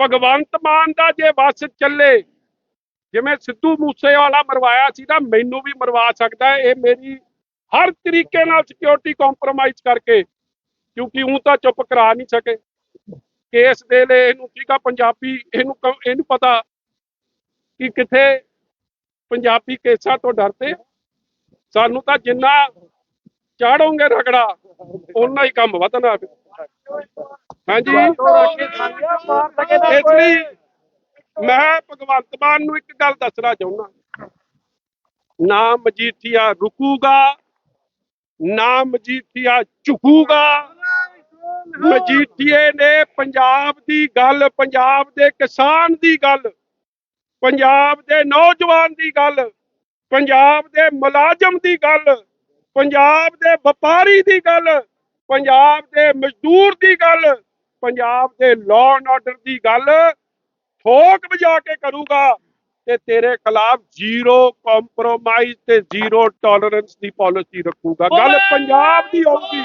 ਭਗਵੰਤ ਮਾਨ ਦਾ ਜੇ ਬੱਸ ਚੱਲੇ, ਜਿਵੇਂ ਸਿੱਧੂ ਮੂਸੇਵਾਲਾ ਮਰਵਾਇਆ ਸੀ ਨਾ, ਮੈਨੂੰ ਵੀ ਮਰਵਾ ਸਕਦਾ ਇਹ ਮੇਰੀ ਹਰ ਤਰੀਕੇ ਨਾਲ ਸਿਕਿਉਰਿਟੀ ਕੰਪਰੋਮਾਈਜ਼ ਕਰਕੇ, ਕਿਉਂਕਿ ਉਹ ਤਾਂ ਚੁੱਪ ਕਰਾ ਨਹੀਂ ਸਕੇ। ਕੇਸ ਦੇ ਲਈ ਇਹਨੂੰ ਸੀਗਾ ਪੰਜਾਬੀ, ਇਹਨੂੰ ਇਹਨੂੰ ਪਤਾ ਕਿ ਕਿੱਥੇ ਪੰਜਾਬੀ ਕੇਸਾਂ ਤੋਂ ਡਰਦੇ ਸਾਨੂੰ ਤਾਂ ਜਿੰਨਾ ਚਾੜੋਗੇ ਰਗੜਾ, ਓਨਾ ਹੀ ਕੰਮ ਵਧਣਾ ਹਾਂਜੀ। ਇਸ ਲਈ ਮੈਂ ਭਗਵੰਤ ਮਾਨ ਨੂੰ ਇੱਕ ਗੱਲ ਦੱਸਣਾ ਚਾਹੁੰਦਾ। ਨਾ ਮਜੀਠੀਆ ਰੁਕੂਗਾ ਨਾ ਮਜੀਠੀਆ ਝੁਕੂਗਾ। ਮਜੀਠੀਏ ਨੇ ਪੰਜਾਬ ਦੀ ਗੱਲ, ਪੰਜਾਬ ਦੇ ਕਿਸਾਨ ਦੀ ਗੱਲ, ਪੰਜਾਬ ਦੇ ਨੌਜਵਾਨ ਦੀ ਗੱਲ, ਪੰਜਾਬ ਦੇ ਮੁਲਾਜ਼ਮ ਦੀ ਗੱਲ, ਪੰਜਾਬ ਦੇ ਵਪਾਰੀ ਦੀ ਗੱਲ ਪੰਜਾਬ ਦੇ ਮਜ਼ਦੂਰ ਦੀ ਗੱਲ ਪੰਜਾਬ ਦੇ ਲਾਅ ਐਂਡ ਆਰਡਰ ਦੀ ਗੱਲ ਠੋਕ ਵਜਾ ਕੇ ਕਰੂਗਾ ਤੇ ਤੇਰੇ ਖਿਲਾਫ ਜ਼ੀਰੋ ਕੰਪਰੋਮਾਈਜ਼ ਤੇ ਜ਼ੀਰੋ ਟੋਲਰੈਂਸ ਦੀ ਪਾਲਿਸੀ ਰੱਖੂਗਾ। ਗੱਲ ਪੰਜਾਬ ਦੀ ਹੋਊਗੀ।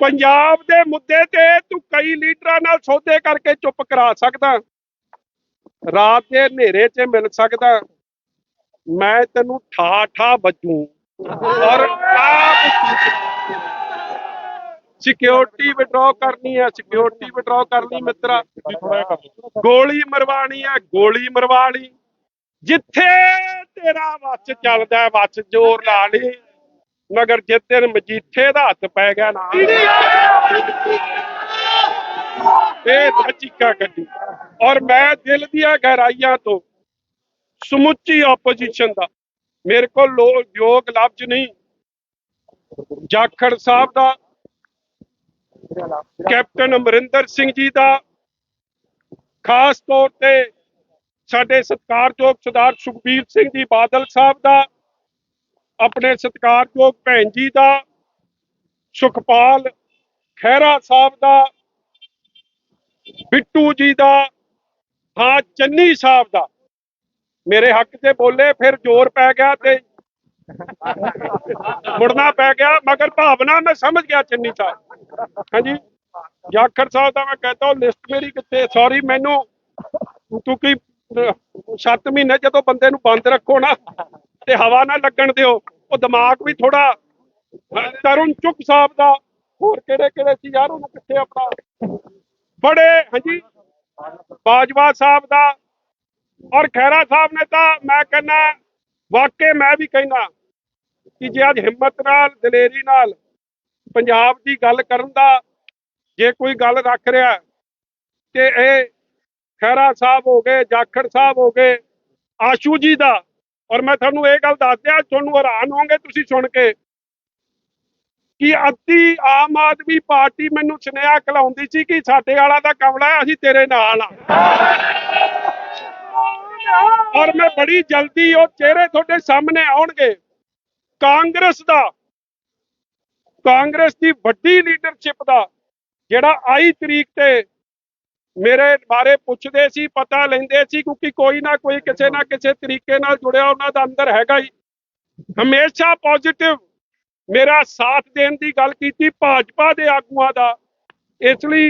ਪੰਜਾਬ ਦੇ ਮੁੱਦੇ ਤੇ ਤੂੰ ਕਈ ਲੀਡਰਾਂ ਨਾਲ ਸੌਦੇ ਕਰਕੇ ਚੁੱਪ ਕਰਾ ਸਕਦਾ। ਰਾਤ ਦੇ ਹਨੇਰੇ 'ਚ ਮਿਲ ਸਕਦਾ। ਮੈਂ ਤੈਨੂੰ ਠਾ ਠਾ ਵੱਜੂ। ਔਰ ਆਪ ਸਿਕਿਉਰਿਟੀ ਵਿਡਰਾਅ ਕਰਨੀ ਹੈ ਸਿਕਿਉਰਿਟੀ ਵਿਡਰਾਅ ਕਰਨੀ ਮਿੱਤਰਾ। ਗੋਲੀ ਮਰਵਾਣੀ ਹੈ, ਗੋਲੀ ਮਰਵਾ ਜਿੱਥੇ ਤੇਰਾ ਵੱਸ ਚੱਲਦਾ ਵੱਸ ਜ਼ੋਰ ਲਾ ਲਈ ਮਗਰ ਜੇ ਤੇਰੇ ਮਜੀਠੇ ਦਾ ਹੱਥ ਪੈ ਗਿਆ ਨਾ। ਇਹ ਨਾ ਚੀਕਾਂ ਕੱਢੀ ਔਰ ਮੈਂ ਦਿਲ ਦੀਆਂ ਗਹਿਰਾਈਆਂ ਤੋਂ ਸਮੁੱਚੀ ਆਪੋਜੀਸ਼ਨ ਦਾ ਮੇਰੇ ਕੋਲ ਲੋ- ਯੋਗ ਲਫ਼ਜ਼ ਨਹੀਂ। ਜਾਖੜ ਸਾਹਿਬ ਦਾ, ਕੈਪਟਨ ਅਮਰਿੰਦਰ ਸਿੰਘ ਜੀ ਦਾ, ਖਾਸ ਤੌਰ ਤੇ ਸਾਡੇ ਸਤਿਕਾਰਯੋਗ ਸਰਦਾਰ ਸੁਖਬੀਰ ਸਿੰਘ ਜੀ ਬਾਦਲ ਸਾਹਿਬ ਦਾ, ਆਪਣੇ ਸਤਿਕਾਰਯੋਗ ਭੈਣ ਜੀ ਦਾ, ਸੁਖਪਾਲ ਖਹਿਰਾ ਸਾਹਿਬ ਦਾ, ਬਿੱਟੂ ਜੀ ਦਾ, ਹਾਂ ਚੰਨੀ ਸਾਹਿਬ ਦਾ। ਮੇਰੇ ਹੱਕ 'ਚ ਬੋਲੇ, ਫਿਰ ਜ਼ੋਰ ਪੈ ਗਿਆ ਤੇ ਮੁੜਨਾ ਪੈ ਗਿਆ, ਮਗਰ ਭਾਵਨਾ ਮੈਂ ਸਮਝ ਗਿਆ ਚੰਨੀ ਸਾਹਿਬ। ਹਾਂਜੀ। ਜਾਖੜ ਸਾਹਿਬ ਦਾ ਮੈਂ ਕਹਤਾ, ਉਹ ਲਿਸਟ ਮੇਰੀ ਕਿੱਥੇ ਸੌਰੀ ਮੈਨੂੰ ਕਿਉਂਕਿ 7 ਮਹੀਨੇ ਜਦੋਂ ਬੰਦੇ ਨੂੰ ਬੰਦ ਰੱਖੋ ਨਾ ਤੇ ਹਵਾ ਨਾ ਲੱਗਣ ਦਿਓ, ਉਹ ਦਿਮਾਗ ਵੀ ਥੋੜਾ ਤਰੁਣ ਚੁੱਕ ਸਾਹਿਬ ਦਾ, ਹੋਰ ਕਿਹੜੇ ਕਿਹੜੇ ਸੀ ਯਾਰ ਉਹਨੂੰ ਕਿੱਥੇ ਆਪਣਾ? ਬੜੇ, ਹਾਂਜੀ, ਬਾਜਵਾ ਸਾਹਿਬ ਦਾ ਔਰ ਖੈਰਾ ਸਾਹਿਬ ਨੇ ਤਾਂ ਮੈਂ ਕਹਿੰਦਾ, ਵਾਕਈ ਮੈਂ ਵੀ ਕਹਿੰਦਾ ਕਿ ਜੇ ਅੱਜ ਹਿੰਮਤ ਨਾਲ, ਦਲੇਰੀ ਨਾਲ ਪੰਜਾਬ ਦੀ ਗੱਲ ਕਰਨ ਦਾ ਜੇ ਕੋਈ ਗੱਲ ਰੱਖ ਰਿਹਾ ਤੇ ਇਹ ਖੈਰਾ ਸਾਹਿਬ ਹੋ ਗਏ, ਜਾਖੜ ਸਾਹਿਬ ਹੋ ਗਏ, ਆਸ਼ੂ ਜੀ ਦਾ। ਔਰ ਮੈਂ ਤੁਹਾਨੂੰ ਇਹ ਗੱਲ ਦੱਸ ਦਿਆਂ, ਤੁਹਾਨੂੰ ਹੈਰਾਨ ਹੋਗੇ ਤੁਸੀਂ ਸੁਣ ਕੇ ਕਿ ਅੱਧੀ ਆਮ ਆਦਮੀ ਪਾਰਟੀ ਮੈਨੂੰ ਸੁਨੇਹਾ ਖਲਾਉਂਦੀ ਸੀ ਕਿ ਸਾਡੇ ਵਾਲਾ ਦਾ ਕਮਲਾ ਅਸੀਂ ਤੇਰੇ ਨਾਲ ਆ ਔਰ ਮੈਂ ਬੜੀ ਜਲਦੀ ਉਹ ਚਿਹਰੇ ਤੁਹਾਡੇ ਸਾਹਮਣੇ ਆਉਣਗੇ। ਕਾਂਗਰਸ ਦਾ, ਕਾਂਗਰਸ ਦੀ ਵੱਡੀ ਲੀਡਰਸ਼ਿਪ ਦਾ, ਜਿਹੜਾ ਆਈ ਤਰੀਕ ਤੇ ਮੇਰੇ ਬਾਰੇ ਪੁੱਛਦੇ ਸੀ, ਪਤਾ ਲੈਂਦੇ ਸੀ, ਕਿਉਂਕਿ ਕੋਈ ਨਾ ਕੋਈ ਕਿਸੇ ਨਾ ਕਿਸੇ ਤਰੀਕੇ ਨਾਲ ਜੁੜਿਆ ਉਹਨਾਂ ਦਾ ਅੰਦਰ ਹੈਗਾ ਹੀ। ਹਮੇਸ਼ਾ ਪੋਜ਼ਿਟਿਵ ਮੇਰਾ ਸਾਥ ਦੇਣ ਦੀ ਗੱਲ ਕੀਤੀ ਭਾਜਪਾ ਦੇ ਆਗੂਆਂ ਦਾ। ਇਸ ਲਈ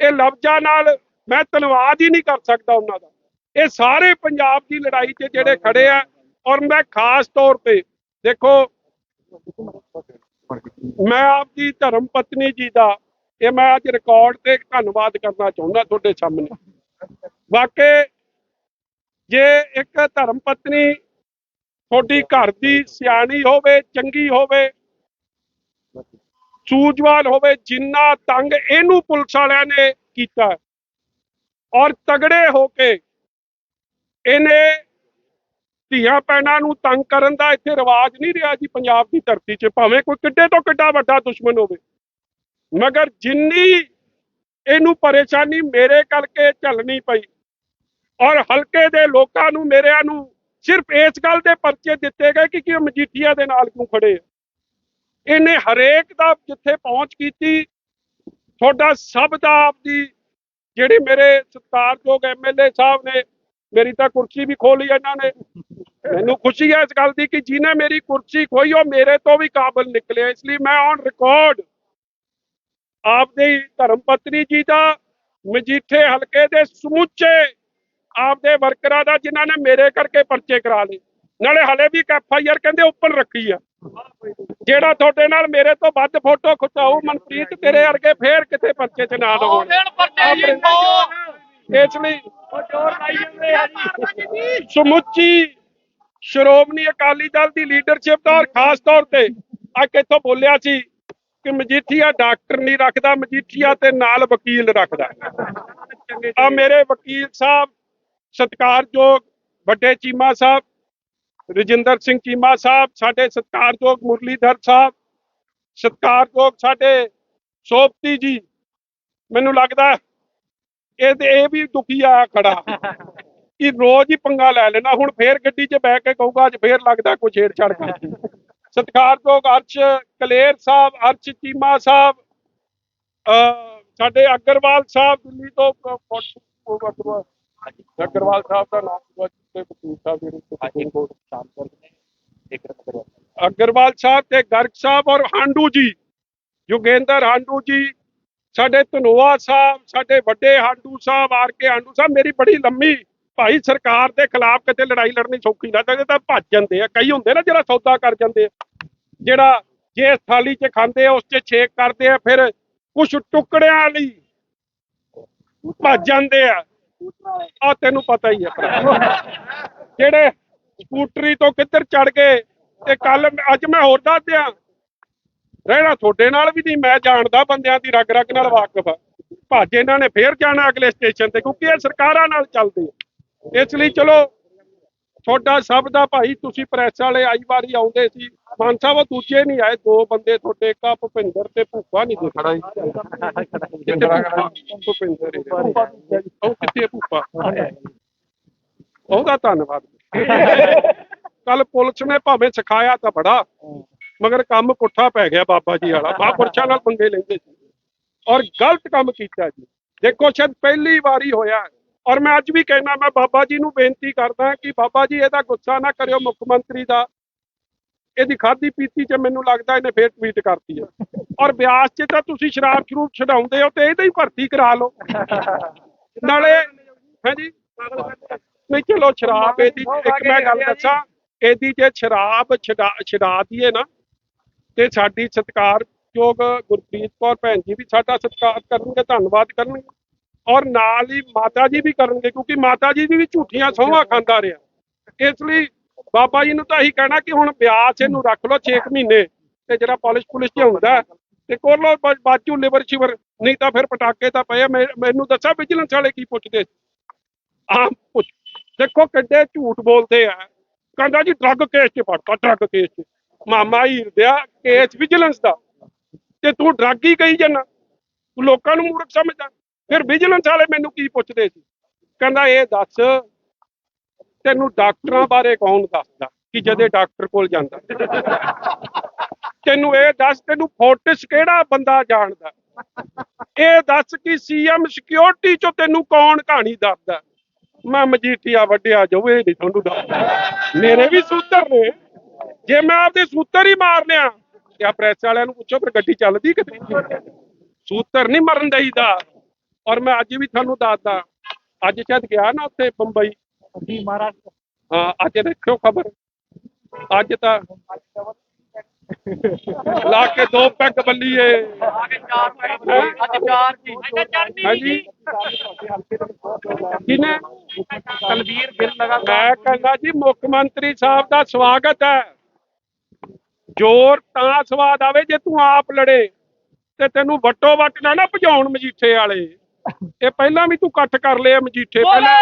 ਇਹ ਲਫ਼ਜ਼ਾਂ ਨਾਲ ਮੈਂ ਧੰਨਵਾਦ ਹੀ ਨਹੀਂ ਕਰ ਸਕਦਾ ਉਹਨਾਂ ਦਾ। ਇਹ ਸਾਰੇ ਪੰਜਾਬ ਦੀ ਲੜਾਈ 'ਚ ਜਿਹੜੇ ਖੜੇ ਆ, ਔਰ ਮੈਂ ਖਾਸ ਤੌਰ ਤੇ ਦੇਖੋ, ਮੈਂ ਆਪ ਦੀ ਧਰਮ ਪਤਨੀ ਜੀ ਦਾ, ਇਹ ਮੈਂ ਅੱਜ ਰਿਕਾਰਡ ਤੇ ਧੰਨਵਾਦ ਕਰਨਾ ਚਾਹੁੰਦਾ ਤੁਹਾਡੇ ਸਾਹਮਣੇ। ਵਾਕਈ ਜੇ ਇੱਕ ਧਰਮ ਪਤਨੀ ਤੁਹਾਡੀ ਘਰ ਦੀ ਸਿਆਣੀ ਹੋਵੇ, ਚੰਗੀ ਹੋਵੇ, ਸੂਝਵਾਨ ਹੋਵੇ, ਜਿੰਨਾ ਤੰਗ ਇਹਨੂੰ ਪੁਲਿਸ ਵਾਲਿਆਂ ਨੇ ਕੀਤਾ, ਔਰ ਤਗੜੇ ਹੋ ਕੇ ਇਹਨੇ ਧੀਆਂ ਪੈਣਾ ਨੂੰ ਤੰਗ ਕਰਨ ਦਾ ਇੱਥੇ ਰਿਵਾਜ ਨਹੀਂ ਰਿਹਾ ਜੀ ਪੰਜਾਬ ਦੀ ਧਰਤੀ 'ਚ, ਭਾਵੇਂ ਕੋਈ ਕਿੱਡੇ ਤੋਂ ਕਿੱਡਾ ਵੱਡਾ ਦੁਸ਼ਮਣ ਹੋਵੇ। ਮਗਰ ਜਿੰਨੀ ਇਹਨੂੰ ਪਰੇਸ਼ਾਨੀ ਮੇਰੇ ਕਰਕੇ ਝੱਲਣੀ ਪਈ ਔਰ ਹਲਕੇ ਦੇ ਲੋਕਾਂ ਨੂੰ, ਮੇਰਿਆਂ ਨੂੰ ਸਿਰਫ ਇਸ ਗੱਲ ਦੇ ਪਰਚੇ ਦਿੱਤੇ ਗਏ ਕਿ ਕਿ ਉਹ ਮਜੀਠੀਆ ਦੇ ਨਾਲ ਕਿਉਂ ਖੜੇ ਆ। ਇਹਨੇ ਹਰੇਕ ਦਾ ਜਿੱਥੇ ਪਹੁੰਚ ਕੀਤੀ, ਤੁਹਾਡਾ ਸਭ ਦਾ ਆਪਦੀ ਜਿਹੜੀ ਮੇਰੇ ਸਤਿਕਾਰਯੋਗ ਐਮਐਲਏ ਸਾਹਿਬ ਨੇ ਮੇਰੀ ਤਾਂ ਕੁਰਸੀ ਵੀ ਖੋਲੀ ਇਹਨਾਂ ਨੇ। ਮੈਨੂੰ ਖੁਸ਼ੀ ਹੈ ਇਸ ਗੱਲ ਦੀ ਕਿ ਜਿਹਨੇ ਮੇਰੀ ਕੁਰਸੀ ਖੋਈ ਉਹ ਮੇਰੇ ਤੋਂ ਵੀ ਕਾਬਲ ਨਿਕਲਿਆ। ਇਸ ਲਈ ਮੈਂ ਔਨ ਰਿਕਾਰਡ ਆਪਦੇ ਧਰਮ ਪਤਨੀ ਜੀ ਦਾ ਮਜੀਠੇ ਹਲਕੇ ਦੇ ਸਮੁੱਚੇ ਆਪਦੇ ਵਰਕਰਾਂ ਦਾ ਜਿਨ੍ਹਾਂ ਨੇ ਮੇਰੇ ਕਰਕੇ ਪਰਚੇ ਕਰਾ ਲਏ। ਨਾਲੇ ਹਲੇ ਵੀ ਐਫ ਆਈ ਆਰ ਕਹਿੰਦੇ ਓਪਨ ਰੱਖੀ ਆ। ਜਿਹੜਾ ਤੁਹਾਡੇ ਨਾਲ ਮੇਰੇ ਤੋਂ ਵੱਧ ਫੋਟੋ ਖਿਚਾਊ ਮਨਪ੍ਰੀਤ ਤੇਰੇ ਵਰਗੇ ਫੇਰ ਕਿਤੇ ਪਰਚੇ 'ਚ ਨਾ ਲਵਾਉਣ ਇਸ ਲਈ ਸਮੁੱਚੀ ਸ਼੍ਰੋਮਣੀ ਅਕਾਲੀ ਦਲ ਦੀ ਲੀਡਰਸ਼ਿਪ ਦਾ ਔਰ ਖਾਸ ਤੌਰ ਤੇ ਆ ਕਿੱਥੋਂ ਬੋਲਿਆ ਸੀ ਕਿ ਮਜੀਠੀਆ ਡਾਕਟਰ ਨਹੀਂ ਰੱਖਦਾ, ਮਜੀਠੀਆ ਤੇ ਨਾਲ ਵਕੀਲ ਰੱਖਦਾ। ਆ ਮੇਰੇ ਵਕੀਲ ਸਾਹਿਬ, ਸਤਿਕਾਰਯੋਗ ਵੱਡੇ ਚੀਮਾ ਸਾਹਿਬ, ਰਜਿੰਦਰ ਸਿੰਘ ਚੀਮਾ ਸਾਹਿਬ, ਸਾਡੇ ਸਤਿਕਾਰਯੋਗ ਮੁਰਲੀਧਰ ਸਾਹਿਬ, ਸਤਿਕਾਰਯੋਗ ਸਾਡੇ ਸੋਪਤੀ ਜੀ। ਮੈਨੂੰ ਲੱਗਦਾ ਇਹ ਤੇ ਇਹ ਵੀ ਦੁਖੀ ਆ ਖੜਾ। ਕਿ ਰੋਜ਼ ਹੀ ਪੰਗਾ ਲੈ ਲੈਣਾ। ਹੁਣ ਫੇਰ ਗੱਡੀ 'ਚ ਬੈ ਕੇ ਕਹੂਗਾ ਅੱਜ ਫੇਰ ਲੱਗਦਾ ਕੋਈ ਛੇੜਛਾੜ ਕਰ। ਸਤਿਕਾਰਯੋਗ ਅਰਸ਼ ਕਲੇਰ ਸਾਹਿਬ ਅਰਸ਼ ਚੀਮਾ ਸਾਹਿਬ ਸਾਡੇ ਅਗਰਵਾਲ ਸਾਹਿਬ ਦਿੱਲੀ ਤੋਂ ਅਗਰਵਾਲ ਸਾਹਿਬ ਦਾ ਨਾਮ ਜਿੱਥੇ ਵਕੀਲ ਸਾਹਿਬ ਜਿਹੜੇ ਕੋਰਟ ਅਗਰਵਾਲ ਸਾਹਿਬ ਤੇ ਗਰਗ ਸਾਹਿਬ ਔਰ ਹਾਂਡੂ ਜੀ ਯੋਗੇਂਦਰ ਹਾਂਡੂ ਜੀ ਸਾਡੇ ਧਨੋਆ ਸਾਹਿਬ, ਸਾਡੇ ਵੱਡੇ ਹਾਂਡੂ ਸਾਹਿਬ, ਆਰ ਕੇ ਹਾਂਡੂ ਸਾਹਿਬ, ਮੇਰੀ ਬੜੀ ਲੰਮੀ ਭਾਈ ਸਰਕਾਰ ਦੇ ਖਿਲਾਫ ਕਿਤੇ ਲੜਾਈ ਲੜਨੀ ਸੌਖੀ ਨਾ ਤਾਂ ਤਾਂ ਭੱਜ ਜਾਂਦੇ ਆ। ਕਈ ਹੁੰਦੇ ਨਾ ਜਿਹੜਾ ਸੌਦਾ ਕਰ ਜਾਂਦੇ ਆ। ਜਿਹੜਾ ਜੇ ਥਾਲੀ 'ਚ ਖਾਂਦੇ ਆ, ਉਸ 'ਚ ਛੇਕ ਕਰਦੇ ਆ, ਫਿਰ ਕੁਝ ਟੁਕੜਿਆਂ ਲਈ ਭੱਜ ਜਾਂਦੇ ਆ। ਆ ਤੈਨੂੰ ਪਤਾ ਹੀ ਹੈ ਜਿਹੜੇ ਸਕੂਟਰੀ ਤੋਂ ਕਿੱਧਰ ਚੜ ਗਏ, ਤੇ ਕੱਲ ਅੱਜ ਮੈਂ ਹੋਰ ਦੱਸ ਦਿਆਂ ਰਹਿਣਾ ਤੁਹਾਡੇ ਨਾਲ ਵੀ ਨਹੀਂ ਮੈਂ ਜਾਣਦਾ ਬੰਦਿਆਂ ਦੀ ਰਗ ਰਗ ਨਾਲ ਵਾਕਿਫ ਆ। ਭੱਜ ਇਹਨਾਂ ਨੇ ਫੇਰ ਜਾਣਾ ਅਗਲੇ ਸਟੇਸ਼ਨ ਤੇ ਕਿਉਂਕਿ ਇਹ ਸਰਕਾਰਾਂ ਨਾਲ ਚੱਲਦੇ ਆ। ਇਸ ਲਈ ਚਲੋ ਤੁਹਾਡਾ ਸਭ ਦਾ ਭਾਈ ਤੁਸੀਂ ਪ੍ਰੈਸ ਵਾਲੇ ਆਈ ਵਾਰੀ ਆਉਂਦੇ ਸੀ। ਮਾਨ ਸਾਹਿਬ ਉਹ ਦੂਜੇ ਨਹੀਂ ਆਏ ਦੋ ਬੰਦੇ ਤੁਹਾਡੇ ਇੱਕ ਆ ਭੁਪਿੰਦਰ ਤੇ ਭੂਪਾ ਨਹੀਂ ਕਿੱਥੇ ਭੂਪਾ? ਭੁਪਿੰਦਰ। ਉਹ ਕਿੱਥੇ ਭੂਪਾ ਉਹਦਾ ਧੰਨਵਾਦ। ਕੱਲ ਪੁਲਿਸ ਨੇ ਭਾਵੇਂ ਸਿਖਾਇਆ ਤਾਂ ਬੜਾ। ਮਗਰ ਕੰਮ ਪੁੱਠਾ ਪੈ ਗਿਆ ਬਾਬਾ ਜੀ ਵਾਲਾ, ਮਹਾਂਪੁਰਸ਼ਾਂ ਨਾਲ ਪੰਗੇ ਲੈਂਦੇ ਸੀ। ਔਰ ਗਲਤ ਕੰਮ ਕੀਤਾ ਜੀ। ਦੇਖੋ, ਸ਼ਾਇਦ ਪਹਿਲੀ ਵਾਰੀ ਹੋਇਆ। ਔਰ ਮੈਂ ਅੱਜ ਵੀ ਕਹਿਣਾ ਮੈਂ ਬਾਬਾ ਜੀ ਨੂੰ ਬੇਨਤੀ ਕਰਦਾ ਕਿ ਬਾਬਾ ਜੀ, ਇਹਦਾ ਗੁੱਸਾ ਨਾ ਕਰਿਓ ਮੁੱਖ ਮੰਤਰੀ ਦਾ। ਇਹਦੀ ਖਾਦੀ ਪੀਤੀ ਚ ਮੈਨੂੰ ਲੱਗਦਾ ਇਹਨੇ ਫੇਰ ਟਵੀਟ ਕਰਤੀ ਹੈ ਔਰ ਬਿਆਸ ਚ ਤਾਂ ਤੁਸੀਂ ਸ਼ਰਾਬ ਸ਼ਰੂਬ ਛਡਾਉਂਦੇ ਹੋ ਤੇ ਇਹਦਾ ਹੀ ਭਰਤੀ ਕਰਾ ਲਓ। ਨਾਲੇ, ਹਾਂਜੀ? ਨਹੀਂ, ਚਲੋ, ਸ਼ਰਾਬ ਇਹਦੀ, ਇੱਕ ਮੈਂ ਗੱਲ ਦੱਸਾਂ। ਇਹਦੀ ਜੇ ਸ਼ਰਾਬ ਛਡਾ ਛਡਾ ਦਈਏ ਨਾ ਤੇ ਸਾਡੀ ਸਤਿਕਾਰਯੋਗ ਗੁਰਪ੍ਰੀਤ ਕੌਰ ਭੈਣ ਜੀ ਵੀ ਸਾਡਾ ਸਤਿਕਾਰ ਕਰਨਗੇ, ਧੰਨਵਾਦ ਕਰਨਗੇ ਔਰ ਨਾਲ ਹੀ ਮਾਤਾ ਜੀ ਵੀ ਕਰਨਗੇ, ਕਿਉਂਕਿ ਮਾਤਾ ਜੀ ਵੀ ਝੂਠੀਆਂ ਸੋਹਾਂ ਖਾਂਦਾ ਰਿਹਾ। ਇਸ ਲਈ ਬਾਬਾ ਜੀ ਨੂੰ ਤਾਂ ਇਹੀ ਕਹਿਣਾ ਕਿ ਹੁਣ ਬਿਆਸ ਇਹਨੂੰ ਰੱਖ ਲਓ 6 ਮਹੀਨੇ ਤੇ ਜਿਹੜਾ ਪੁਲਿਸ ਪੁਲਿਸ ਚ ਹੁੰਦਾ ਤੇ ਕੋਲ ਲੋ ਬਾਜੂ ਲਿਵਰ ਸ਼ਿਵਰ, ਨਹੀਂ ਤਾਂ ਫਿਰ ਪਟਾਕੇ ਤਾਂ ਪਏ ਮੈਂ- ਮੈਨੂੰ ਦੱਸਿਆ ਵਿਜੀਲੈਂਸ ਵਾਲੇ ਕੀ ਪੁੱਛਦੇ ਸੀ। ਆਮ ਪੁੱਛ, ਦੇਖੋ ਕਿੱਡੇ ਝੂਠ ਬੋਲਦੇ ਆ। ਕਹਿੰਦਾ ਜੀ ਡਰੱਗ ਕੇਸ 'ਚ ਫੜਤਾ ਡਰੱਗ ਕੇਸ 'ਚ। ਮਾਮਾ ਹੀਰਦਿਆ ਕੇਸ ਵਿਜੀਲੈਂਸ ਦਾ। ਤੇ ਤੂੰ ਡਰੱਗ ਹੀ ਕਹੀ ਜਾਂਦਾ ਤੂੰ ਲੋਕਾਂ ਨੂੰ ਮੂਰਖ ਸਮਝਦਾ। ਫਿਰ ਵਿਜੀਲੈਂਸ ਵਾਲੇ ਮੈਨੂੰ ਕੀ ਪੁੱਛਦੇ ਸੀ? ਕਹਿੰਦਾ, ਇਹ ਦੱਸ, ਤੈਨੂੰ ਡਾਕਟਰਾਂ ਬਾਰੇ ਕੌਣ ਦੱਸਦਾ? ਕਿ ਜਦੇ ਡਾਕਟਰ ਕੋਲ ਜਾਂਦਾ। ਤੈਨੂੰ ਇਹ ਦੱਸ, ਤੈਨੂੰ ਫੋਰਟਿਸ ਕਿਹੜਾ ਬੰਦਾ ਜਾਣਦਾ? ਇਹ ਦੱਸ ਕਿ ਸੀਐਮ ਸਿਕਿਉਰਿਟੀ ਚੋਂ ਤੈਨੂੰ ਕੌਣ ਕਹਾਣੀ ਦੱਸਦਾ? ਮੈਂ ਮਜੀਠੀਆ ਵੱਡਿਆ ਜਾਵੇ ਨਹੀਂ ਤੁਹਾਨੂੰ ਦੱਸਦਾ। ਮੇਰੇ ਵੀ ਸੂਤਰ ਨੇ। ਜੇ ਮੈਂ ਆਪਦੇ ਸੂਤਰ ਹੀ ਮਾਰ ਲਿਆ ਤੇ ਆ ਪ੍ਰੈਸ ਵਾਲਿਆਂ ਨੂੰ ਪੁੱਛੋ ਫਿਰ ਗੱਡੀ ਚੱਲਦੀ ਕਿਤੇ ਸੂਤਰ ਨਹੀਂ ਮਰਨ ਦੇਈਦਾ। ਔਰ ਮੈਂ ਅੱਜ ਵੀ ਤੁਹਾਨੂੰ ਦੱਸਦਾ ਅੱਜ ਜਦ ਗਿਆ ਨਾ ਉੱਥੇ ਬੰਬਈ। ਜੀ ਮਹਾਰਾਜ। ਹਾਂ ਅੱਜ ਦੇਖਿਓ ਖਬਰ। ਅੱਜ ਤਾਂ ਲਾ ਕੇ ਦੋ ਪੈਗ ਬੱਲੀਏ ਆਗੇ ਚਾਰ ਅੱਜ ਚਾਰ ਜੀ। ਹਾਂਜੀ। ਕਿਨੇ ਤਲਵੀਰ ਗਿੱਲ ਲਗਾ ਮੈਂ ਕਹਿੰਦਾ ਜੀ ਮੁੱਖ ਮੰਤਰੀ ਸਾਹਿਬ ਦਾ ਸਵਾਗਤ ਹੈ। ਜ਼ੋਰ ਤਾਂ ਸਵਾਦ ਆਵੇ ਜੇ ਤੂੰ ਆਪ ਲੜੇ ਤੇ ਤੈਨੂੰ ਵੱਟੋ ਵੱਟ ਨਾ ਨਾ ਭਜਾਉਣ ਮਜੀਠੇ ਵਾਲੇ। ਇਹ ਪਹਿਲਾਂ ਵੀ ਤੂੰ ਇਕੱਠ ਕਰ ਲਿਆ ਮਜੀਠੇ ਪਹਿਲਾਂ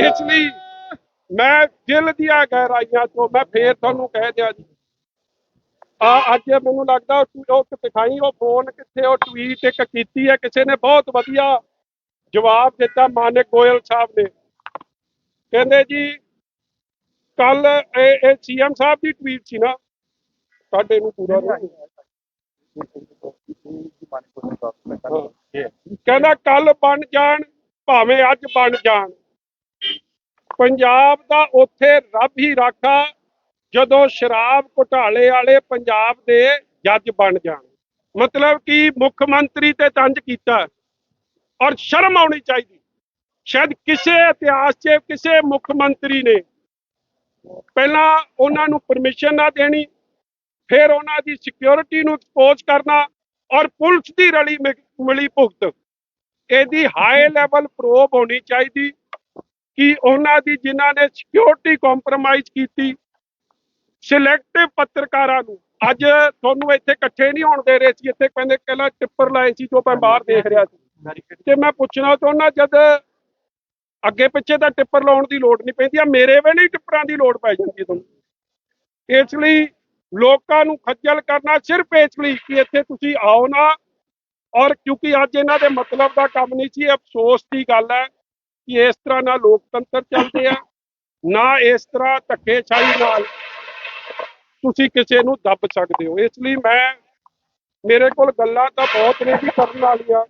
ਇਸ ਲਈ ਮੈਂ ਦਿਲ ਦੀਆਂ ਗਹਿਰਾਈਆਂ ਤੋਂ ਮੈਂ ਫੇਰ ਤੁਹਾਨੂੰ ਕਹਿ ਦਿਆ ਜੀ। ਆ ਅੱਜ ਮੈਨੂੰ ਲੱਗਦਾ ਉਹ ਉਹ ਦਿਖਾਈ ਉਹ ਫੋਨ ਕਿੱਥੇ ਉਹ ਟਵੀਟ ਇੱਕ ਕੀਤੀ ਹੈ ਕਿਸੇ ਨੇ ਬਹੁਤ ਵਧੀਆ ਜਵਾਬ ਦਿੱਤਾ ਮਾਨਕ ਗੋਇਲ ਸਾਹਿਬ ਨੇ। ਕਹਿੰਦੇ ਜੀ ਕੱਲ ਇਹ ਸੀਐਮ ਸਾਹਿਬ ਦੀ ਟਵੀਟ ਸੀ ਨਾ ਸਾਡੇ ਨੂੰ ਪੂਰਾ। ਕਹਿੰਦਾ ਕੱਲ ਬਣ ਜਾਣ ਭਾਵੇਂ ਅੱਜ ਬਣ ਜਾਣ। ਪੰਜਾਬ ਦਾ ਉੱਥੇ ਰੱਬ ਹੀ ਰਾਖਾ ਜਦੋਂ ਸ਼ਰਾਬ ਘੁਟਾਲੇ ਵਾਲੇ ਪੰਜਾਬ ਦੇ ਜੱਜ ਬਣ ਜਾਣ। ਮਤਲਬ ਕਿ ਮੁੱਖ ਮੰਤਰੀ ਤੇ ਤੰਜ ਕੀਤਾ। ਔਰ ਸ਼ਰਮ ਆਉਣੀ ਚਾਹੀਦੀ। ਸ਼ਾਇਦ ਕਿਸੇ ਇਤਿਹਾਸ 'ਚ ਕਿਸੇ ਮੁੱਖ ਮੰਤਰੀ ਨੇ ਪਹਿਲਾਂ ਉਹਨਾਂ ਨੂੰ ਪਰਮਿਸ਼ਨ ਨਾ ਦੇਣੀ, ਫਿਰ ਉਹਨਾਂ ਦੀ ਸਿਕਿਉਰਿਟੀ ਨੂੰ ਐਕਸਪੋਜ਼ ਕਰਨਾ ਔਰ ਪੁਲਿਸ ਦੀ ਰਲੀ ਮਿਲੀ ਭੁਗਤ। ਇਹਦੀ ਹਾਈ ਲੈਵਲ ਪ੍ਰੋਬ ਹੋਣੀ ਚਾਹੀਦੀ ਕਿ ਉਹਨਾਂ ਦੀ ਜਿਨ੍ਹਾਂ ਨੇ ਸਿਕਿਉਰਿਟੀ ਕੰਪਰੋਮਾਈਜ਼ ਕੀਤੀ ਸਿਲੈਕਟਿਵ ਪੱਤਰਕਾਰਾਂ ਨੂੰ। ਅੱਜ ਤੁਹਾਨੂੰ ਇੱਥੇ ਇਕੱਠੇ ਨਹੀਂ ਹੋਣ ਦੇ ਰਹੇ ਸੀ, ਇੱਥੇ ਕਹਿੰਦੇ, ਪਹਿਲਾਂ ਟਿੱਪਰ ਲਾਏ ਸੀ, ਜੋ ਮੈਂ ਬਾਹਰ ਦੇਖ ਰਿਹਾ ਸੀ। ਤੇ ਮੈਂ ਪੁੱਛਣਾ ਚਾਹੁੰਦਾ, ਜਦ ਅੱਗੇ ਪਿੱਛੇ ਤਾਂ ਟਿੱਪਰ ਲਾਉਣ ਦੀ ਲੋੜ ਨਹੀਂ ਪੈਂਦੀ ਆ ਮੇਰੇ ਵੇਲੇ ਹੀ ਟਿੱਪਰਾਂ ਦੀ ਲੋੜ ਪੈ ਜਾਂਦੀ ਹੈ ਤੁਹਾਨੂੰ। ਇਸ ਲਈ ਲੋਕਾਂ ਨੂੰ ਖੱਜਲ ਕਰਨਾ ਸਿਰਫ ਇਸ ਲਈ ਕਿ ਇੱਥੇ ਤੁਸੀਂ ਆਓ ਨਾ, ਔਰ ਕਿਉਂਕਿ ਅੱਜ ਇਹਨਾਂ ਦੇ ਮਤਲਬ ਦਾ ਕੰਮ ਨਹੀਂ ਸੀ ਅਫਸੋਸ ਦੀ ਗੱਲ ਹੈ ਕਿ ਇਸ ਤਰ੍ਹਾਂ ਨਾਲ ਲੋਕਤੰਤਰ ਚੱਲਦੇ ਆ, ਨਾ ਇਸ ਤਰ੍ਹਾਂ ਧੱਕੇਸ਼ਾਹੀ ਨਾਲ ਤੁਸੀਂ ਕਿਸੇ ਨੂੰ ਦੱਬ ਸਕਦੇ ਹੋ। ਇਸ ਲਈ ਮੈਂ, ਮੇਰੇ ਕੋਲ ਗੱਲਾਂ ਤਾਂ ਬਹੁਤ ਨੇ ਵੀ ਕਰਨ ਵਾਲੀਆਂ।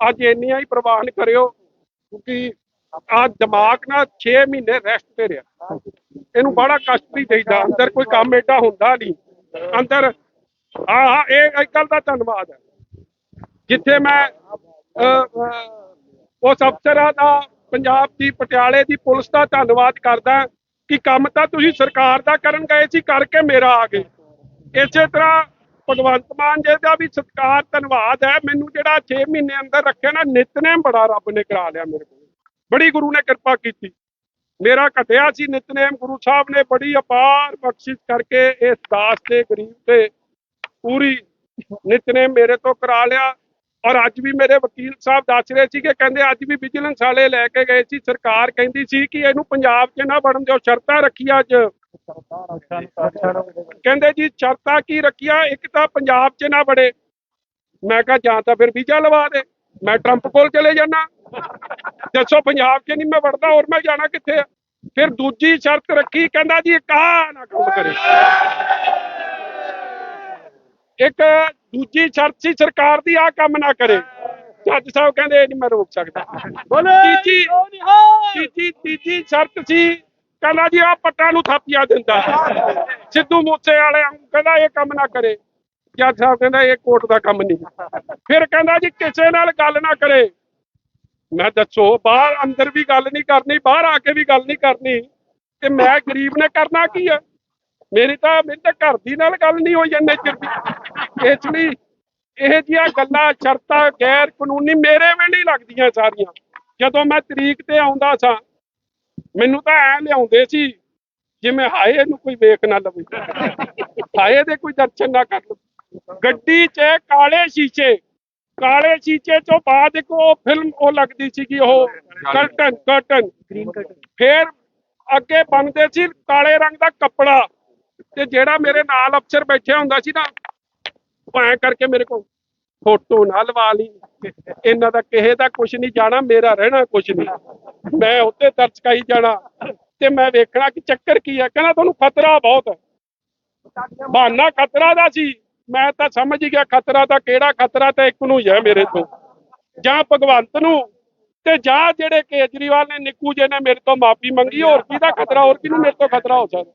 ਅੱਜ ਇੰਨੀਆਂ ਹੀ ਪ੍ਰਵਾਨ ਕਰਿਓ, ਕਿਉਂਕਿ ਆ ਦਿਮਾਗ ਨਾਲ 6 ਮਹੀਨੇ ਰੈਸਟ ਤੇ ਰਿਹਾ। ਇਹਨੂੰ ਬੜਾ ਕਸ਼ਟ ਨਹੀਂ ਦੇਈਦਾ। ਅੰਦਰ ਕੋਈ ਕੰਮ ਏਡਾ ਹੁੰਦਾ ਨਹੀਂ। ਅੰਦਰ ਹਾਂ ਇਹ ਇੱਕ ਗੱਲ ਦਾ ਧੰਨਵਾਦ ਹੈ। ਜਿੱਥੇ ਮੈਂ ਉਸ ਅਫਸਰਾਂ ਦਾ, ਪੰਜਾਬ ਦੀ, ਪਟਿਆਲੇ ਦੀ ਪੁਲਿਸ ਦਾ ਧੰਨਵਾਦ ਕਰਦਾ ਕਿ ਕੰਮ ਤਾਂ ਤੁਸੀਂ ਸਰਕਾਰ ਦਾ ਕਰਨ ਗਏ ਸੀ, ਕਰਕੇ ਮੇਰਾ ਆ ਗਏ। ਇਸੇ ਤਰ੍ਹਾਂ ਭਗਵੰਤ ਮਾਨ ਜੀ ਦਾ ਵੀ ਸਤਿਕਾਰ, ਧੰਨਵਾਦ ਹੈ। ਮੈਨੂੰ ਜਿਹੜਾ 6 ਮਹੀਨੇ ਅੰਦਰ ਰੱਖਿਆ ਨਾ, ਨਿਤਨੇਮ ਬੜਾ ਰੱਬ ਨੇ ਕਰਾ ਲਿਆ ਮੇਰੇ ਕੋਲ। ਬੜੀ ਗੁਰੂ ਨੇ ਕਿਰਪਾ ਕੀਤੀ। ਮੇਰਾ ਘਟਿਆ ਸੀ ਨਿਤਨੇਮ ਗੁਰੂ ਸਾਹਿਬ ਨੇ ਬੜੀ ਅਪਾਰ ਬਖਸ਼ਿਸ਼ ਕਰਕੇ ਇਸ ਦਾਸ ਤੇ ਗਰੀਬ ਤੇ ਪੂਰੀ ਨਿਤਨੇਮ ਮੇਰੇ ਤੋਂ ਕਰਾ ਲਿਆ। ਔਰ ਅੱਜ ਵੀ ਮੇਰੇ ਵਕੀਲ ਸਾਹਿਬ ਦੱਸ ਰਹੇ ਸੀ ਕਿ ਕਹਿੰਦੇ ਅੱਜ ਵੀ ਵਿਜੀਲੈਂਸ ਵਾਲੇ ਲੈ ਕੇ ਗਏ ਸੀ। ਸਰਕਾਰ ਕਹਿੰਦੀ ਸੀ ਕਿ ਇਹਨੂੰ ਪੰਜਾਬ 'ਚ ਨਾ ਵੜਨ ਦਿਓ, ਸ਼ਰਤਾਂ ਰੱਖੀਆਂ ਅੱਜ। ਕਹਿੰਦੇ ਜੀ, ਸ਼ਰਤਾਂ ਕੀ ਰੱਖੀਆਂ? ਇੱਕ ਤਾਂ ਪੰਜਾਬ 'ਚ ਨਾ ਵੜੇ ਮੈਂ ਕਿਹਾ ਜਾਂ ਤਾਂ ਫਿਰ ਵੀਜ਼ਾ ਲਵਾ ਦੇ। ਮੈਂ ਟਰੰਪ ਕੋਲ ਚਲੇ ਜਾਣਾ ਦੱਸੋ ਪੰਜਾਬ 'ਚ ਨਹੀਂ ਮੈਂ ਵੜਦਾ ਹੋਰ ਮੈਂ ਜਾਣਾ ਕਿੱਥੇ ਆ? ਫਿਰ ਦੂਜੀ ਸ਼ਰਤ ਰੱਖੀ ਕਹਿੰਦਾ ਜੀ ਕਾ ਨਾ ਕੰਮ ਕਰੇ। ਇੱਕ ਦੂਜੀ ਸ਼ਰਤ ਸੀ ਸਰਕਾਰ ਦੀ ਆ ਕੰਮ ਨਾ ਕਰੇ। ਜੱਜ ਸਾਹਿਬ ਕਹਿੰਦੇ ਇਹ ਨਹੀਂ ਮੈਂ ਰੋਕ ਸਕਦਾ। ਤੀਜੀ ਤੀਜੀ ਤੀਜੀ ਸ਼ਰਤ ਸੀ ਕਹਿੰਦਾ ਜੀ ਆ ਪੱਟਾਂ ਨੂੰ ਥਾਪੀਆਂ ਦਿੰਦਾ। ਸਿੱਧੂ ਮੂਸੇ ਵਾਲੇ ਕਹਿੰਦਾ ਇਹ ਕੰਮ ਨਾ ਕਰੇ। ਜੱਜ ਸਾਹਿਬ ਕਹਿੰਦਾ ਇਹ ਕੋਰਟ ਦਾ ਕੰਮ ਨਹੀਂ। ਫਿਰ ਕਹਿੰਦਾ ਜੀ ਕਿਸੇ ਨਾਲ ਗੱਲ ਨਾ ਕਰੇ। ਮੈਂ ਦੱਸੋ, ਬਾਹਰ ਅੰਦਰ ਵੀ ਗੱਲ ਨਹੀਂ ਕਰਨੀ, ਬਾਹਰ ਆ ਕੇ ਵੀ ਗੱਲ ਨਹੀਂ ਕਰਨੀ। ਤੇ ਮੈਂ ਗਰੀਬ ਨੇ ਕਰਨਾ ਕੀ ਹੈ ਮੇਰੀ ਤਾਂ ਮੇਰੀ ਤਾਂ ਘਰ ਦੀ ਨਾਲ ਗੱਲ ਨਹੀਂ ਹੋਈ ਇੰਨੇ ਚਿਰ ਦੀ। ਇਸ ਲਈ ਇਹ ਜੀਆਂ ਗੱਲਾਂ, ਸ਼ਰਤਾਂ, ਗੈਰ ਕਾਨੂੰਨੀ ਮੇਰੇ ਵੇਲੇ ਹੀ ਲੱਗਦੀਆਂ ਸਾਰੀਆਂ। ਜਦੋਂ ਮੈਂ ਤਰੀਕ ਤੇ ਆਉਂਦਾ ਸਾਂ, ਮੈਨੂੰ ਤਾਂ ਐ ਲਿਆਉਂਦੇ ਸੀ, ਜਿਵੇਂ ਹਾਏ ਇਹਨੂੰ ਕੋਈ ਵੇਖ ਨਾ ਲਵੇ। ਹਾਏ ਦੇ ਕੋਈ ਦਰਸ਼ਨ ਨਾ ਕਰ ਲਵੇ। ਗੱਡੀ 'ਚ ਕਾਲੇ ਸ਼ੀਸ਼ੇ ਕਾਲੇ ਸ਼ੀਸ਼ੇ ਤੋਂ ਬਾਅਦ ਇੱਕ ਉਹ ਫਿਲਮ ਉਹ ਲੱਗਦੀ ਸੀਗੀ ਉਹ ਕਰਟਨ ਕਰਟਨ ਫਿਰ ਅੱਗੇ ਬਣਦੇ ਸੀ ਕਾਲੇ ਰੰਗ ਦਾ ਕੱਪੜਾ। ਤੇ ਜਿਹੜਾ ਮੇਰੇ ਨਾਲ ਅਫਸਰ ਬੈਠਿਆ ਹੁੰਦਾ ਸੀ ਨਾ ਐਂ ਕਰਕੇ ਮੇਰੇ ਕੋਲ ਫੋਟੋ ਨਾ ਲਵਾ ਲਈ। ਇਹਨਾਂ ਦਾ ਕਿਸੇ ਦਾ ਕੁਝ ਨਹੀਂ ਜਾਣਾ ਮੇਰਾ ਰਹਿਣਾ ਕੁਝ ਨਹੀਂ। ਮੈਂ ਉੱਤੇ ਦਰਸ਼ਕਾਈ ਜਾਣਾ। ਤੇ ਮੈਂ ਵੇਖਣਾ ਕਿ ਚੱਕਰ ਕੀ ਹੈ ਕਹਿੰਦਾ ਤੁਹਾਨੂੰ ਖਤਰਾ ਬਹੁਤ ਹੈ ਬਹਾਨਾ ਖਤਰਾ ਦਾ ਸੀ। ਮੈਂ ਤਾਂ ਸਮਝ ਹੀ ਗਿਆ ਖਤਰਾ ਤਾਂ ਕਿਹੜਾ ਖਤਰਾ ਤਾਂ ਇੱਕ ਨੂੰ ਹੀ ਹੈ ਮੇਰੇ ਤੋਂ। ਜਾਂ ਭਗਵੰਤ ਨੂੰ ਤੇ ਜਾਂ ਜਿਹੜੇ ਕੇਜਰੀਵਾਲ ਨੇ ਨਿੱਕੂ ਜੇ ਨੇ ਮੇਰੇ ਤੋਂ ਮਾਫੀ ਮੰਗੀ ਹੋਰ ਕਿਹਦਾ ਖਤਰਾ ਹੋਰ ਕਿਹਨੂੰ ਮੇਰੇ ਤੋਂ ਖਤਰਾ ਹੋ ਸਕਦਾ?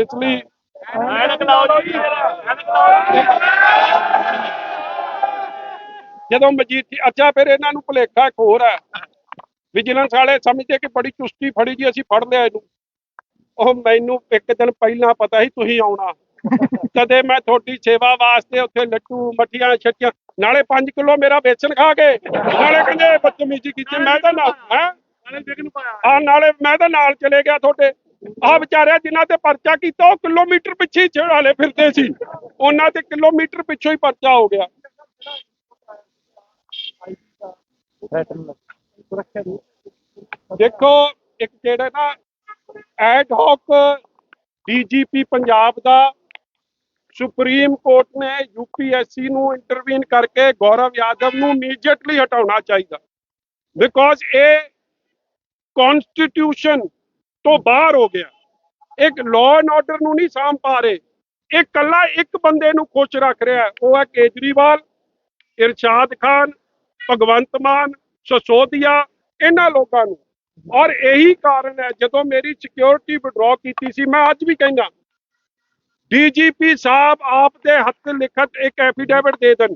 ਇਸ ਲਈ ਜਦੋਂ ਮਜੀਠੀ ਅੱਛਾ ਫਿਰ ਇਹਨਾਂ ਨੂੰ ਭੁਲੇਖਾ ਇੱਕ ਹੋਰ ਹੈ। ਵਿਜੀਲੈਂਸ ਵਾਲੇ ਸਮਝਦੇ ਕਿ ਬੜੀ ਚੁਸਤੀ ਫੜੀ ਜੀ ਅਸੀਂ ਫੜ ਲਿਆ ਇਹਨੂੰ। ਉਹ ਮੈਨੂੰ ਇੱਕ ਦਿਨ ਪਹਿਲਾਂ ਪਤਾ ਸੀ ਤੁਸੀਂ ਆਉਣਾ। ਕਦੇ ਮੈਂ ਤੁਹਾਡੀ ਸੇਵਾ ਵਾਸਤੇ ਉੱਥੇ ਲੱਡੂ ਮੱਠੀਆਂ ਛੱਕੀਆਂ ਨਾਲੇ 5 ਕਿਲੋ ਮੇਰਾ ਵੇਚਣ ਖਾ ਗਏ ਨਾਲੇ ਕਹਿੰਦੇ ਬਦਤਮੀਜ਼ੀ ਕੀਤੀ ਮੈਂ ਤਾਂ ਨਾ ਹੈ? ਨਾਲੇ ਵਿਗ ਨੂੰ ਪਾਇਆ। ਆ ਨਾਲੇ ਮੈਂ ਤਾਂ ਨਾਲ ਚਲੇ ਗਿਆ ਤੁਹਾਡੇ। ਆ ਵਿਚਾਰਿਆ ਜਿਨ੍ਹਾਂ ਤੇ ਪਰਚਾ ਕੀਤਾ ਉਹ ਕਿਲੋਮੀਟਰ ਪਿੱਛੇ ਹੀ ਛੜਾਲੇ ਫਿਰਦੇ ਸੀ। ਉਹਨਾਂ ਤੇ ਕਿਲੋਮੀਟਰ ਪਿੱਛੋਂ ਹੀ ਪਰਚਾ ਹੋ ਗਿਆ। ਦੇਖੋ ਇੱਕ ਜਿਹੜਾ ਨਾ ਐਡ ਹੌਕ ਡੀਜੀਪੀ ਪੰਜਾਬ ਦਾ ਸੁਪਰੀਮ ਕੋਰਟ ਨੇ ਯੂਪੀਐਸਸੀ ਨੂੰ ਇੰਟਰਵੀਨ ਕਰਕੇ ਗੌਰਵ ਯਾਦਵ ਨੂੰ ਇਮੀਡੀਏਟਲੀ ਹਟਾਉਣਾ ਚਾਹੀਦਾ। ਬਿਕੋਜ਼ ਇਹ ਕਨਸਟੀਟਿਊਸ਼ਨ ਤੋਂ ਬਾਹਰ ਹੋ ਗਿਆ। ਇੱਕ ਲਾਅ ਐਂਡ ਆਰਡਰ ਨੂੰ ਨਹੀਂ ਸਾਂਭ ਪਾ ਰਹੇ। ਇਹ ਕੱਲਾ ਇੱਕ ਬੰਦੇ ਨੂੰ ਖੁਸ਼ ਰੱਖ ਰਿਹਾ ਉਹ ਹੈ ਕੇਜਰੀਵਾਲ, ਇਰਸ਼ਾਦ ਖਾਨ, ਭਗਵੰਤ ਮਾਨ, ਸਸੋਦੀਆ, ਇਹਨਾਂ ਲੋਕਾਂ ਨੂੰ। ਔਰ ਇਹੀ ਕਾਰਨ ਹੈ, ਜਦੋਂ ਮੇਰੀ ਸਿਕਿਉਰਿਟੀ ਵਿਡਰਾਅ ਕੀਤੀ ਸੀ, ਮੈਂ ਅੱਜ ਵੀ ਕਹਿੰਦਾ ਡੀਜੀਪੀ ਸਾਹਿਬ ਆਪ ਦੇ ਹੱਥ ਲਿਖਤ ਇੱਕ ਐਫੀਡੇਵਿਟ ਦੇ ਦੇਣ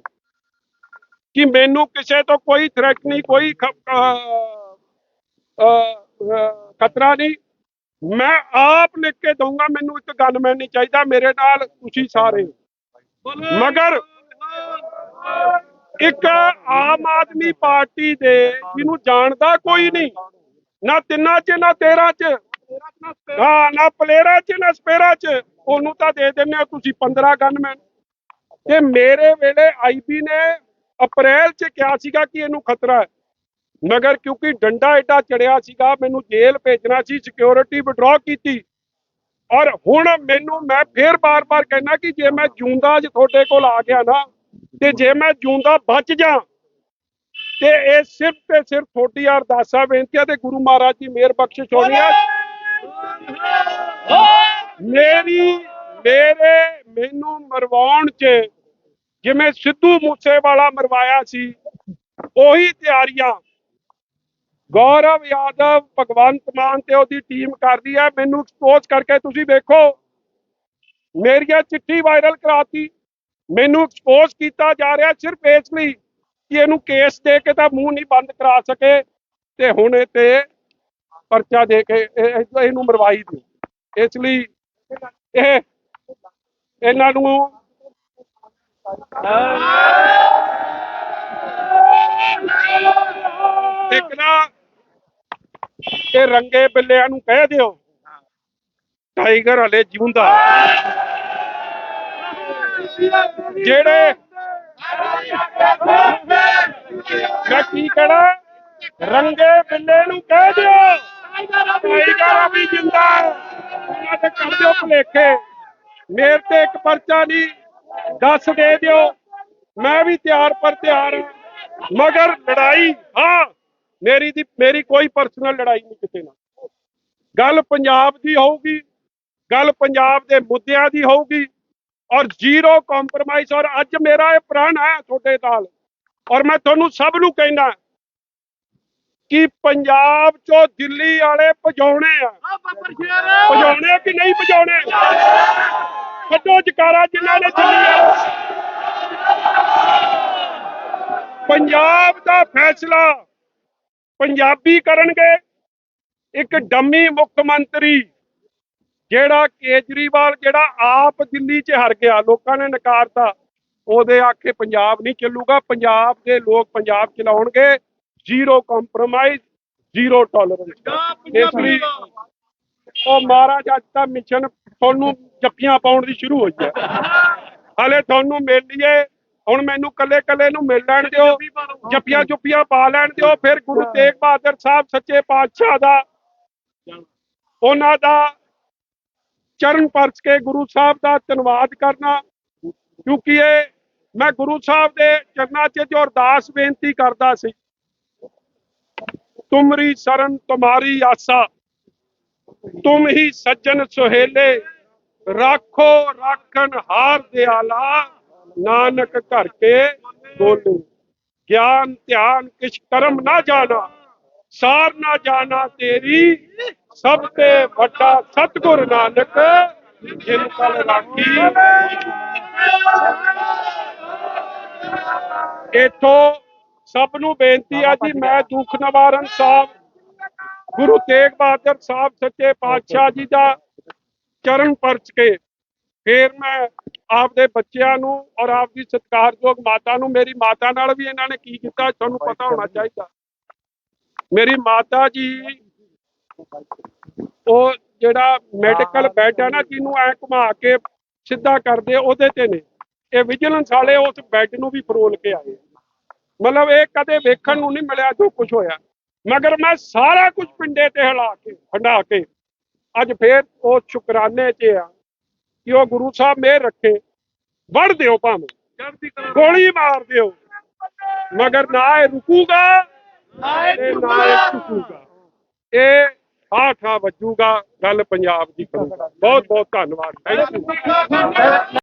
ਕਿ ਮੈਨੂੰ ਕਿਸੇ ਤੋਂ ਕੋਈ ਥ੍ਰੈਟ ਨਹੀਂ, ਕੋਈ ਖਤਰਾ ਨਹੀਂ। ਮੈਂ ਆਪ ਲਿਖ ਕੇ ਦਊਂਗਾ, ਮੈਨੂੰ ਇੱਕ ਗਨਮੈਨ ਨਹੀਂ ਚਾਹੀਦਾ, ਮੇਰੇ ਨਾਲ ਤੁਸੀਂ ਸਾਰੇ। ਮਗਰ ਇੱਕ ਆਮ ਆਦਮੀ ਪਾਰਟੀ ਦੇ ਜਿਹਨੂੰ ਜਾਣਦਾ ਕੋਈ ਨਹੀਂ, ਨਾ ਤਿੰਨਾਂ ਚ, ਨਾ ਤੇਰਾਂ ਚ ਹਾਂ ਨਾ ਪਲੇਰਾ ਚ, ਨਾ ਸਪੇਰਾ ਚ ਉਹਨੂੰ ਤਾਂ ਦੇ ਦਿੰਦੇ ਹੋ ਤੁਸੀਂ 15 ਗਨਮੈਨ ਤੇ ਮੇਰੇ ਵੇਲੇ ਆਈਬੀ ਨੇ ਅਪ੍ਰੈਲ ਚ ਕਿਹਾ ਸੀਗਾ ਕਿ ਇਹਨੂੰ ਖਤਰਾ ਹੈ। ਮਗਰ ਕਿਉਂਕਿ ਡੰਡਾ ਏਡਾ ਚੜਿਆ ਸੀਗਾ, ਮੈਨੂੰ ਜੇਲ੍ਹ ਭੇਜਣਾ ਸੀ ਸਿਕਿਉਰਿਟੀ ਵਿਡਰਾਅ ਕੀਤੀ। ਔਰ ਹੁਣ ਮੈਨੂੰ ਮੈਂ ਫੇਰ ਬਾਰ-ਬਾਰ ਕਹਿਣਾ ਕਿ ਜੇ ਮੈਂ ਜੂੰਦਾ ਅੱਜ ਤੁਹਾਡੇ ਕੋਲ ਆ ਗਿਆ ਨਾ, ਤੇ ਜੇ ਮੈਂ ਜੂੰਦਾ ਬਚ ਜਾ। ਤੇ ਇਹ ਸਿਰਫ ਤੇ ਸਿਰਫ ਤੁਹਾਡੀ ਅਰਦਾਸਾਂ ਬੇਨਤੀਆਂ ਤੇ ਗੁਰੂ ਮਹਾਰਾਜ ਦੀ ਮਿਹਰ ਬਖਸ਼ਿਸ਼ ਹੋਣੀ ਹੈ। ਮੇਰੀ, ਮੇਰੇ ਮੈਨੂੰ ਮਰਵਾਉਣ 'ਚ ਜਿਵੇਂ ਸਿੱਧੂ ਮੂਸੇਵਾਲਾ ਮਰਵਾਇਆ ਸੀ, ਉਹੀ ਤਿਆਰੀਆਂ। ਗੌਰਵ ਯਾਦਵ, ਭਗਵੰਤ ਮਾਨ ਤੇ ਉਹਦੀ ਟੀਮ ਕਰਦੀ ਹੈ। ਮੈਨੂੰ ਐਕਸਪੋਜ਼ ਕਰਕੇ ਤੁਸੀਂ ਵੇਖੋ, ਮੇਰੀਆਂ ਚਿੱਠੀ ਵਾਇਰਲ ਕਰਾਤੀ। ਮੈਨੂੰ ਐਕਸਪੋਜ਼ ਕੀਤਾ ਜਾ ਰਿਹਾ ਸਿਰਫ ਇਸ ਲਈ ਕਿ ਇਹਨੂੰ ਕੇਸ ਦੇ ਕੇ ਤਾਂ ਮੂੰਹ ਨਹੀਂ ਬੰਦ ਕਰਾ ਸਕੇ ਤੇ ਹੁਣ ਇਹ ਤੇ ਪਰਚਾ ਦੇ ਕੇ ਇਹਨੂੰ ਮਰਵਾਈ ਦਿਓ। ਇਸ ਲਈ ਇਹ ਇਹਨਾਂ ਨੂੰ ਇੱਕ ਨਾ ਇਹ ਰੰਗੇ ਬਿੱਲਿਆਂ ਨੂੰ ਕਹਿ ਦਿਓ। ਟਾਈਗਰ ਹਲੇ ਜਿਉਂਦਾ। ਜਿਹੜੇ ਮੈਂ ਕੀ ਕਹਣਾ? ਰੰਗੇ ਬਿੱਲੇ ਨੂੰ ਕਹਿ ਦਿਓ। ਟਾਈਗਰ ਅਭੀ ਜਿੰਦਾ ਹੈ। ਉਹਨਾਂ ਤੇ ਕਰ ਦਿਓ ਭੁਲੇਖੇ ਮੇਰੇ ਤੇ ਇੱਕ ਪਰਚਾ ਨਹੀਂ 10 ਦੇ ਦਿਓ ਮੈਂ ਵੀ ਤਿਆਰ ਪਰ ਤਿਆਰ ਹਾਂ ਮਗਰ ਲੜਾਈ ਹਾਂ ਮੇਰੀ ਦੀ ਮੇਰੀ ਕੋਈ ਪਰਸਨਲ ਲੜਾਈ ਨਹੀਂ ਕਿਸੇ ਨਾਲ ਗੱਲ ਪੰਜਾਬ ਦੀ ਹੋਊਗੀ ਗੱਲ ਪੰਜਾਬ ਦੇ ਮੁੱਦਿਆਂ ਦੀ ਹੋਊਗੀ ਔਰ ਜ਼ੀਰੋ ਕੰਪਰਮਾਈਜ਼ ਔਰ ਅੱਜ ਮੇਰਾ ਇਹ ਪ੍ਰਣ ਹੈ ਤੁਹਾਡੇ ਨਾਲ ਔਰ ਮੈਂ ਤੁਹਾਨੂੰ ਸਭ ਨੂੰ ਕਹਿਣਾ ਕਿ ਪੰਜਾਬ ਚੋਂ ਦਿੱਲੀ ਵਾਲੇ ਭਜਾਉਣੇ ਆ? ਭਜਾਉਣੇ ਆ ਕਿ ਨਹੀਂ ਭਜਾਉਣੇ? ਕੱਢੋ ਜਕਾਰਾ ਜਿਨ੍ਹਾਂ ਨੇ ਦਿੱਲੀ ਵਾਲੇ ਪੰਜਾਬ ਦਾ ਫੈਸਲਾ ਪੰਜਾਬੀ ਕਰਨਗੇ। ਇੱਕ ਡੰਮੀ ਮੁੱਖ ਮੰਤਰੀ ਜਿਹੜਾ ਕੇਜਰੀਵਾਲ ਜਿਹੜਾ ਆਪ ਦਿੱਲੀ 'ਚ ਹਰ ਗਿਆ ਲੋਕਾਂ ਨੇ ਨਕਾਰਤਾ। ਉਹਦੇ ਆਖੇ ਪੰਜਾਬ ਨਹੀਂ ਚੱਲੂਗਾ ਪੰਜਾਬ ਦੇ ਲੋਕ ਪੰਜਾਬ ਚਲਾਉਣਗੇ। ਜ਼ੀਰੋ ਕੰਪਰੋਮਾਈਜ਼ ਜ਼ੀਰੋ ਟੋਲਰੈਂਸ ਇਸ ਲਈ ਉਹ ਮਹਾਰਾਜ ਅੱਜ ਦਾ ਮਿਸ਼ਨ ਤੁਹਾਨੂੰ ਜੱਫੀਆਂ ਪਾਉਣ ਦੀ ਸ਼ੁਰੂ ਹੋਈ ਹੈ। ਹਾਲੇ ਤੁਹਾਨੂੰ ਮਿਲ ਲਈਏ। ਹੁਣ ਮੈਨੂੰ ਕੱਲੇ ਕੱਲੇ ਨੂੰ ਮਿਲ ਲੈਣ ਦਿਓ। ਜੱਫੀਆਂ ਜੁੱਫੀਆਂ ਪਾ ਲੈਣ ਦਿਓ। ਫਿਰ ਗੁਰੂ ਤੇਗ ਬਹਾਦਰ ਸਾਹਿਬ ਸੱਚੇ ਪਾਤਸ਼ਾਹ ਦਾ ਉਹਨਾਂ ਦਾ ਚਰਨ ਪਰਚ ਕੇ ਗੁਰੂ ਸਾਹਿਬ ਦਾ ਧੰਨਵਾਦ ਕਰਨਾ। ਕਿਉਂਕਿ ਇਹ ਮੈਂ ਗੁਰੂ ਸਾਹਿਬ ਦੇ ਚਰਨਾਂ 'ਚ ਜੋ ਅਰਦਾਸ ਬੇਨਤੀ ਕਰਦਾ ਸੀ ਤੁਮਰੀ ਸ਼ਰਨ ਤੁਮਾਰੀ ਆਸਾ। ਤੁਮ ਹੀ ਸੱਜਣ ਸੁਹੇਲੇ, ਰਾਖੋ ਰਾਖਣ ਹਾਰ ਦਿਆਲਾ, ਨਾਨਕ ਘਰ ਕੇ ਬੋਲੇ। ਗਿਆਨ ਧਿਆਨ ਕਿਛ ਕਰਮ ਨਾ ਜਾਣਾ, ਸਾਰ ਨਾ ਜਾਣਾ ਤੇਰੀ, ਸਭ ਤੇ ਵੱਡਾ ਸਤਿਗੁਰ ਨਾਨਕ, ਜਿਨ ਕਲ ਰਾਖੀ। ਇਥੋਂ ਸਭ ਨੂੰ ਬੇਨਤੀ ਆ ਜੀ, ਮੈਂ ਦੁੱਖ ਨਿਵਾਰਨ ਸਾਹਿਬ, ਗੁਰੂ ਤੇਗ ਬਹਾਦਰ ਸਾਹਿਬ ਸੱਚੇ ਪਾਤਸ਼ਾਹ ਜੀ ਦਾ ਚਰਨ ਪਰਚ ਕੇ ਫਿਰ ਮੈਂ ਆਪਦੇ ਬੱਚਿਆਂ ਨੂੰ ਔਰ ਆਪਦੀ ਸਤਿਕਾਰਯੋਗ ਮਾਤਾ ਨੂੰ, ਮੇਰੀ ਮਾਤਾ ਨਾਲ ਵੀ ਇਹਨਾਂ ਨੇ ਕੀ ਕੀਤਾ, ਤੁਹਾਨੂੰ ਪਤਾ ਹੋਣਾ ਚਾਹੀਦਾ। ਮੇਰੀ ਮਾਤਾ ਜੀ, ਉਹ ਜਿਹੜਾ ਮੈਡੀਕਲ ਬੈੱਡ ਹੈ ਨਾ, ਜਿਹਨੂੰ ਐ ਘੁਮਾ ਕੇ ਸਿੱਧਾ ਕਰਦੇ, ਉਹਦੇ ਤੇ ਨੇ। ਇਹ ਵਿਜੀਲੈਂਸ ਵਾਲੇ ਉਸ ਬੈੱਡ ਨੂੰ ਵੀ ਫਰੋਲ ਕੇ ਆਏ। ਮਤਲਬ ਇਹ ਕਦੇ ਵੇਖਣ ਨੂੰ ਨਹੀਂ ਮਿਲਿਆ ਜੋ ਕੁਝ ਹੋਇਆ। ਮਗਰ ਮੈਂ ਸਾਰਾ ਕੁਝ ਪਿੰਡੇ ਤੇ ਹਿਲਾ ਕੇ ਹੰਡਾ ਕੇ ਅੱਜ ਫੇਰ ਉਹ ਸ਼ੁਕਰਾਨੇ 'ਚ ਆ ਕਿ ਉਹ ਗੁਰੂ ਸਾਹਿਬ ਮਿਹਰ ਰੱਖੇ। ਵੜ ਦਿਓ ਭਾਵੇਂ। ਗੋਲੀ ਮਾਰ ਦਿਓ। ਮਗਰ ਨਾ ਇਹ ਰੁਕੂਗਾ ਨਾ ਇਹ ਝੁਕੂਗਾ। ਇਹ ਠਾ ਠਾ ਵੱਜੂਗਾ ਗੱਲ ਪੰਜਾਬ ਦੀ ਕਰੂਗਾ। ਬਹੁਤ ਬਹੁਤ ਧੰਨਵਾਦ। Thank you